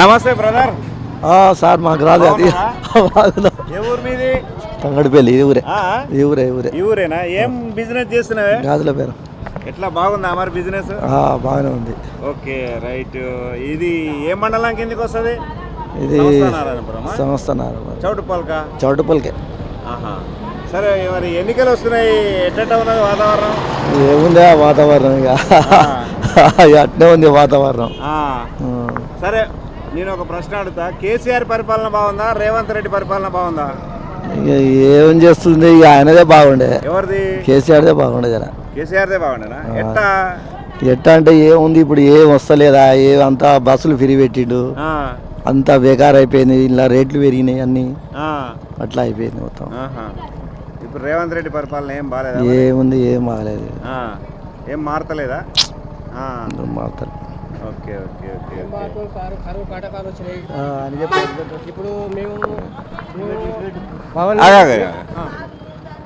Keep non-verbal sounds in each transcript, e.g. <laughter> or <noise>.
నమస్తే బ్రదర్ ఆ, సార్ మాకు రాదు అది బాగున్నాం. ఏ ఊరు మీది? తంగడిపల్లి ఈ ఊరే? ఈ ఊరే ఈ ఊరే. ఈ ఊరేనా? ఏం బిజినెస్ చేస్తున్నావే? గాజుల పేరు. ఎట్లా బాగుందా మరి బిజినెస్ బాగానే ఉంది. Okay right. ఇది ఏ మండలం కిందకి వస్తుంది? ఇది సంస్థ చౌటుపల్క? చౌటుపల్లికే ఆహా. సరే మరి ఎన్నికలు వస్తున్నాయి? ఎట్ట ఉన్నది వాతావరణం? ఏముంది వాతావరణం ఇక? <laughs> అట్నే ఉంది వాతావరణం. సరే నేను ఒక ప్రశ్న అడుగుతా. కేసీఆర్ పరిపాలన బాగుందా? రేవంత్ రెడ్డి పరిపాలన బాగుందా? ఏం చేస్తుంది? ఇక ఆయనదే బాగుండే. ఎవరిది? కేసీఆర్దే బాగుండే జర. కేసీఆర్దే బాగుండేనా? ఎట్టా? ఎట్లా అంటే ఏముంది? ఇప్పుడు ఏం వస్తలేదా? ఏ అంతా బస్సులు ఫ్రీ పెట్టిండు. అంతా బేకార్ అయిపోయింది. ఇలా రేట్లు పెరిగినాయి అన్నీ. అట్లా అయిపోయింది మొత్తం. ఇప్పుడు రేవంత్ రెడ్డి పరిపాలన ఏం బాగాలేదా ఏముంది? ఏం బాగలేదు. ఏం మారతలేదా? మారుతారు ఓకే ఓకే ఓకే ఓకే. మాకు కరువు కరువు కాటకాలు వచ్చినాయి. అని చెప్పి ఇప్పుడు మేము భవన్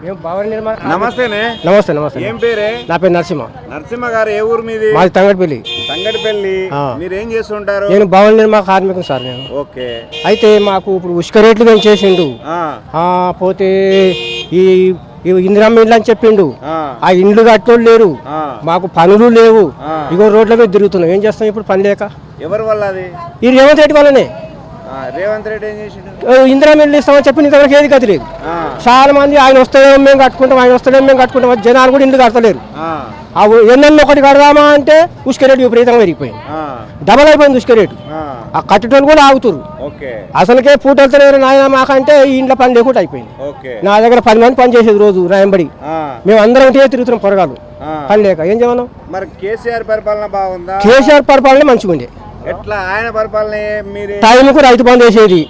మేము భవన నిర్మాణ నమస్తేనే. నమస్తే నమస్తే. ఏం పేరే? నా పేరు నరసింహ. నరసింహ గారు ఏ ఊరు మీది? మాది తంగడిపల్లి. సంగటిపల్లి ఆ. మీరేం చేస్తుంటారు? నేను భవన నిర్మాణ కార్మికుని సార్ నేను. ఓకే. అయితే మాకు ఇప్పుడు ఉష్క రేట్లు పెంచేసిండు ఆ, ఆ, పోతే ఈ ఇందిరమ్మ ఇండ్లు అని చెప్పిండు. ఆ, ఇండ్లు కట్టోళ్ళు లేరు. మాకు పనులు లేవు. ఇగో రోడ్ల మీద తిరుగుతున్నాం. ఏం చేస్తాం ఇప్పుడు? పని లేక. ఎవరి వల్ల ఈ రేవంత్ రెడ్డి వల్లనే. రేవంత్ రెడ్డి ఏం చేసిండు? ఇందిరమ్మ ఇండ్లు ఇస్తామని చెప్పి ఇంతవరకు ఏది గతి లేదు చాలా మంది ఆయన వస్తాడేమో మేము కట్టుకుంటాం ఆయన వస్తాడేమో మేము కట్టుకుంటాం జనాలు కూడా ఇండ్లు కడతలేరు. ఆ, ఎన్నెన్నో ఒకటి కడదామా అంటే ఉష్క రేటు విపరీతంగా పెరిగిపోయింది. డబల్ అయిపోయింది ఉష్క రేటు. ఆ, కట్టేటోళ్ళు కూడా ఆగుతురు అసలుకే పూట వెళ్తలేరు నాయన మాకంటే ఈ ఇంట్లో పని లేకుండా అయిపోయింది. నా దగ్గర పది మంది పని చేసేది రోజు రాయంబడి. మేము అందరం ఉంటే తిరుగుతున్నాం పొరగాలు. పని లేక. ఏం చేయమన్నాం మరి కేసీఆర్ పరిపాలన బాగుందా? కేసీఆర్ పరిపాలన మంచిగా ఉండే ఎట్లా ఆయన పరిపాలన ఏ- మీరు టైంకు రైతు బంధు వేసేది.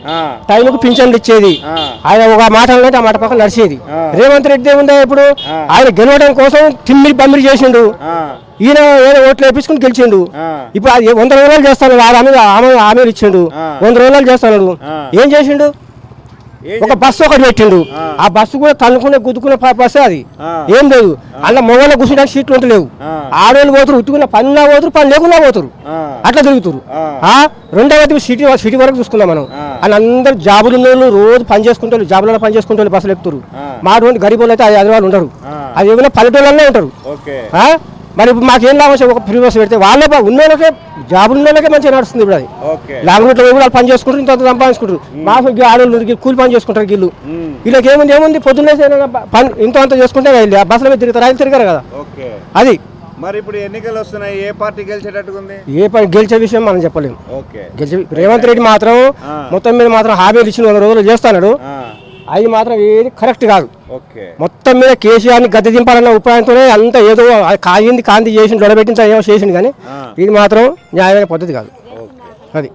టైంకు పింఛన్లు ఇచ్చేది. ఆయన ఒక మాట అంటే ఆ మాట పక్కన నడిచేది. రేవంత్ రెడ్డి ఏముందా ఇప్పుడు. ఆయన గెలవడం కోసం తిమ్మిరి బమ్మిరి చేసిండు. ఈయన ఏదో ఓట్లు వేపించుకుని గెలిచిండు. ఇప్పుడు అది వంద రోజులు చేస్తాడు ఆరు ఆమె ఆమె ఇచ్చిండు. వంద రోజులు చేస్తాడు. ఏం చేసిండు? ఒక బస్సు ఒకటి పెట్టిండు. ఆ. బస్సు కూడా తన్నుకునే గుద్దుకునే బస్సే అది. ఏం లేదు. అందులో మొగోళ్ళ కూర్చుంటే సీట్లు ఉంటలేవు ఆ. ఆడోళ్ళు పోతురు ఉట్టుకున్న పనిలా పోతురు పని లేకుండా పోతురు అట్లా తిరుగుతురు రెండవది సిటీ సిటీ వరకు చూసుకుందాం మనం. అని అందరు జాబులు ఉన్న రోజు పని చేసుకుంటారు జాబులలో పని చేసుకుంటారు బస్సులు ఎక్కుతారు. మా అటువంటి గరీబ్ వాళ్ళు అయితే ఐదు వాళ్ళు ఉండరు. అది ఏమైనా పల్లెటూళ్ళనే ఉంటారు? మరి ఇప్పుడు మాకేం లాభం వచ్చి ఒక ఫ్రీ బస్ పెడితే వాళ్ళే బా- ఉన్న వాళ్ళకే జాబులు ఉన్న వాళ్ళకే మంచిగా నడుస్తుంది ఇప్పుడు అది. లాంగ్ రూట్లో కూడా వాళ్ళు పని చేసుకుంటారు ఇంత సంపాదించుకుంటారు. మాకు ఉన్నారు, కూలి పని చేసుకుంటారు వీళ్ళు. వీళ్ళకి ఏముంది ఏముంది? పొద్దున్నే పని ఇంత అంత చేసుకుంటే వెళ్ళి ఆ బస్సుల మీద తిరుగుతారు ఆయన తిరిగారు కదా. అది. మరి ఇప్పుడు ఎన్నికలు వస్తున్నాయి ఏ పార్టీ గెలిచేటట్టుగా ఉంది ఏ పని గెలిచే విషయం మనం చెప్పలేము గెలిచే రేవంత్ రెడ్డి మాత్రం. మొత్తం మీద మాత్రం హామీలు ఇచ్చిన వంద రోజులు చేస్తాడు అవి మాత్రం ఏది కరెక్ట్ కాదు. మొత్తం మీద కేసీఆర్ని గద్దె దింపాలన్న ఉపాయంతోనే అంత ఏదో కాయింది కాంతి చేసి లొడబెట్టింది ఏమో చేసింది కానీ. ఇది మాత్రం న్యాయమైన పద్ధతి కాదు. అది.